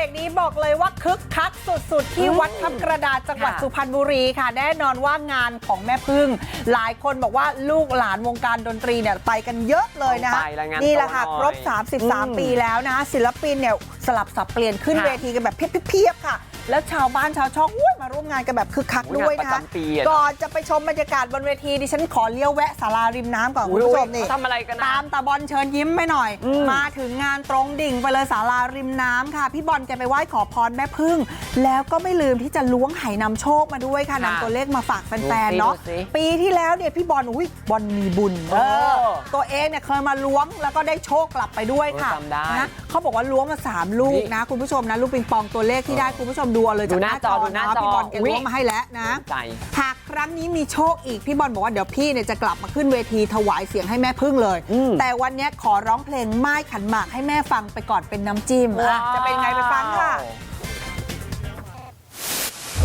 รกนี้บอกเลยว่าคึกคักสุดๆ ที่วัดทับกระดาษจังหวัดค่ะสุพรรณบุรีค่ะ แน่นอนว่างานของแม่พึ่ง หลายคนบอกว่าลูกหลานวงการดนตรีเนี่ยไปกันเยอะเลยนะต้องไปแล้วงานนี่แหละค่ะโตคหน่รอยบอืม33 ปีแล้วนะศิลปินเนี่ยสลับสับเปลี่ยนขึ้นค่ะเวทีกันแบบเพียบๆค่ะ แล้วชาวบ้านชาวช่องอุ๊ยมาร่วมงานกันแบบคึกคักโอ้ยด้วยงานประนะคะจำปีอะก่อนจะไปชมบรรยากาศบนเวทีดิฉันขอเลี้ยวแวะศาลาริมน้ำก่อนคุณอุ๊ยผู้ชมนี่เขาทำอะไรกันนะตามตาบอลเชิญยิ้มไปหน่อยอืมมาถึงงานตรงดิ่งไปเลยศาลาริมน้ำค่ะ พี่บอลแกไปไหว้ขอพรแม่พึ่ง แล้วก็ไม่ลืมที่จะล้วงไหนำโชคมาด้วยค่ะค่ะนำตัวเลขมาฝากแฟนดูสิๆเนาะดูสิปีที่แล้วเนี่ยพี่บอลอุ้ยบอลมีบุญโอ้เออตัวเองเนี่ยเคยมาล้วงแล้วก็ได้โชคกลับไปด้วยค่ะเออจำได้นะเขาบอกว่าล้วงมาสามลูกนี่นะ คุณผู้ชมนะลูกปิงปองตัวเลขที่ได้คุณผู้ชมดูเอาเลยดูจากหน้าจอดูหน้าเะจอพี่บอลแกอุ๊ยล้วงมาให้แล้วนะใจหากครั้งนี้มีโชคอีกพี่บอลบอกว่าเดี๋ยวพี่เนี่ยจะกลับมาขึ้นเวทีถวายเสียงให้แม่พึ่งเลยอืมแต่วันเนี้ยขอร้องเพลงไม้ขันหมากให้แม่ฟังไปก่อนเป็นน้ำจิ้มอะจะเป็นไงไปฟังค่ะ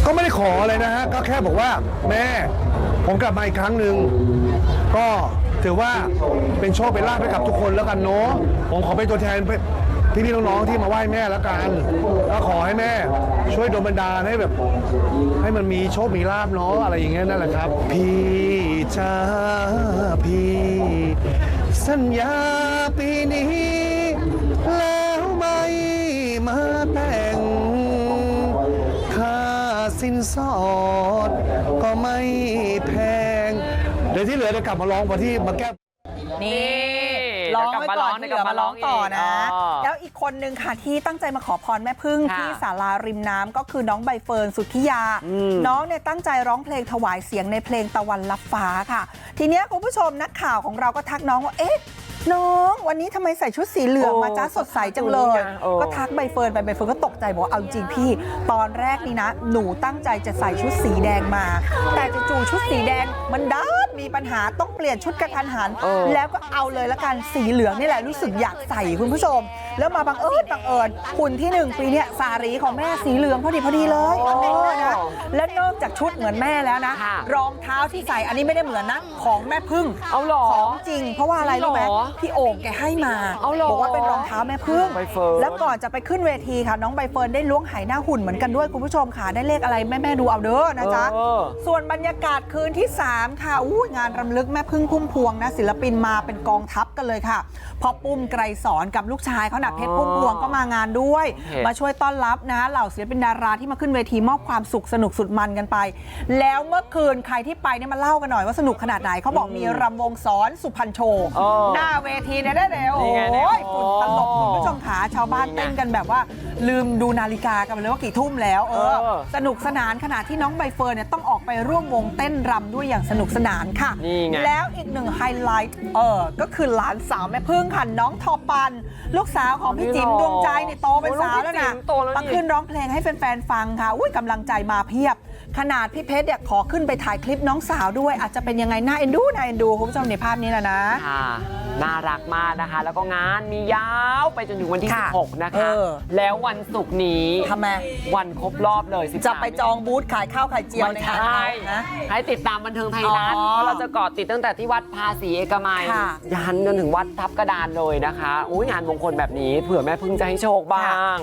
ก็ไม่ได้ขออะไรนะฮะ ก็แค่บอกว่าแม่ผมกลับมาอีกครั้งหนึ่งก็ถือว่าเป็นโชคเป็นลาภให้กับทุกคนแล้วกันเนาะผมขอเป็นตัวแทน พี่ๆน้องๆที่มาไหว้แม่แล้วกันแล้วขอให้แม่ ช่วยดลบันดาลให้แบบ ให้มันมีโชคมีลาภเนาะอะไรอย่างเงี้ยนั่นแหละครับ พี่จ้าพี่สัญญาปีนี้ แล้วไม่มาแต่งค่าสินสอด ก็ไม่แพง เดี๋ยวที่เหลือเดี๋ยวกลับมาร้องพอที่มาแก้นี่ ร้ยอวงกลับไว้มาก่อนร้องที่เหลือมาร้องเดี๋ยวกลับมาร้องต่อนะอีกอ๋อแล้วอีกคนนึงค่ะที่ตั้งใจมาขอพรแม่พึ่งค่ะที่ศาลาริมน้ำก็คือน้องใบเฟิร์นสุทธิยาอืมน้องเนี่ยตั้งใจร้องเพลงถวายเสียงในเพลงตะวันลับฟ้าค่ะ ทีเนี้ยคุณผู้ชมนักข่าวของเราก็ทักน้องว่าเอ๊ะน้องวันนี้ทำไมใส่ชุดสีเหลืองโอ้มาจ้าสดใสจังเลยโอ้ก็ทักใบเฟิร์นไปใบเฟิร์นก็ตกใจบอกว่าเอาจริงพี่ ตอนแรกนี่นะ หนูตั้งใจจะใส่ชุดสีแดงมา แต่จู่ๆชุดสีแดงมันดัน มีปัญหาต้องเปลี่ยนชุดกระทันหัน เออ แล้วก็เอาเลยละกันสีเหลืองนี่แหละรู้สึกอยากใส่คุณผู้ชม แล้วมาบังเอิญบังเอิญหุ่นที่หนึ่งปีเนี้ยสารีของแม่สีเหลืองพอดีพอดีเลยเออนะและนอกจากชุดเหมือนแม่แล้วนะ ค่ะรองเท้าที่ใส่อันนี้ไม่ได้เหมือนนะของแม่พึ่งเอาเหรอของจริง เพราะว่าอะไรรู้ไหมจริงเหรอพี่โอ่งแกให้มาเอาเหรอ บอกว่าเป็นรองเท้าแม่พึ่ง ใบเฟิร์น แล้วก่อนจะไปขึ้นเวทีค่ะ น้องใบเฟิร์นได้ล้วงไหหน้าหุ่นเหมือนกันด้วยคุณผู้ชมค่ะได้เลขอะไรแม่แม่ๆดูเอาเด้อนะจ๊ะ เออ ส่วนบรรยากาศคืนที่ 3 ค่ะอู้ยงานรำลึกแม่พึ่งพุ่มพวงนะศิลปินมาเป็นกองทัพกันเลยค่ะพ่อปุ้มไกรสอนกับลูกชายเขาหนักเพชรพุ่มพวงก็มางานด้วยเห็นมาช่วยต้อนรับนะเหล่าศิลปินดาราที่มาขึ้นเวทีมอบความสุขสนุกสุดมันกันไป แล้วเมื่อคืนใครที่ไปเนี่ยมาเล่ากันหน่อยว่าสนุกขนาดไหนเขาบอกมีรำวงสอนสุพรรณโชว์เออหน้าเวทีเนี่ยได้แล้วนี่โอ้ไงเนี่ยยฝุ่นตลบคุณผู้ชมขาชาวบ้านเต้นกันแบบว่า ลืมดูนาฬิกากันไปเลยว่ากี่ทุ่มแล้วเออเออสนุกสนานขณะที่น้องใบเฟิร์นเนี่ยต้องออกไปร่วมวงเต้นรำด้วยอย่างสนุกสนานค่ะ นี่ไง แล้วอีกหนึ่งไฮไลท์เออก็คือหลานสาวแม่พึ่งค่ะน้องทอปัน ลูกสาวของพี่จิ๋มนี่หรอดวงใจเนี่ยโตเป็นโอ้ยสาวแล้วลูกพี่นะจิ๋มโตแล้วนี่มาขึ้นร้องเพลงให้แฟนๆ ฟังค่ะ อุ้ยกำลังใจมาเพียบ ขนาดพี่เพชรเนี่ยขอขึ้นไปถ่ายคลิปน้องสาวด้วย อาจจะเป็นยังไงน่าเอ็นดูน่าเอ็นดูคุณผู้ชมในภาพนี้แหละนะ ค่ะ น่ารักมากนะคะ แล้วก็งานมียาวไปจนถึงวันที่ ค่ะ16 นะเอคะอแล้ววันศุกร์นี้ทำไม วันครบรอบเลย13 จะไปจองบูธขายข้าวไข่เจียวไม่ในงานใช่เขานะ ให้ติดตามบันเทิงไทยรัฐอ๋อเพราะเราจะเกาะติดตั้งแต่ที่วัดภาษีเอกมัยค่ะ ยันจนถึงวัดทับกระดานเลยนะคะ อุ้ยงานมงคลแบบนี้เผื่อแม่พึ่งจะให้โชคบ้าง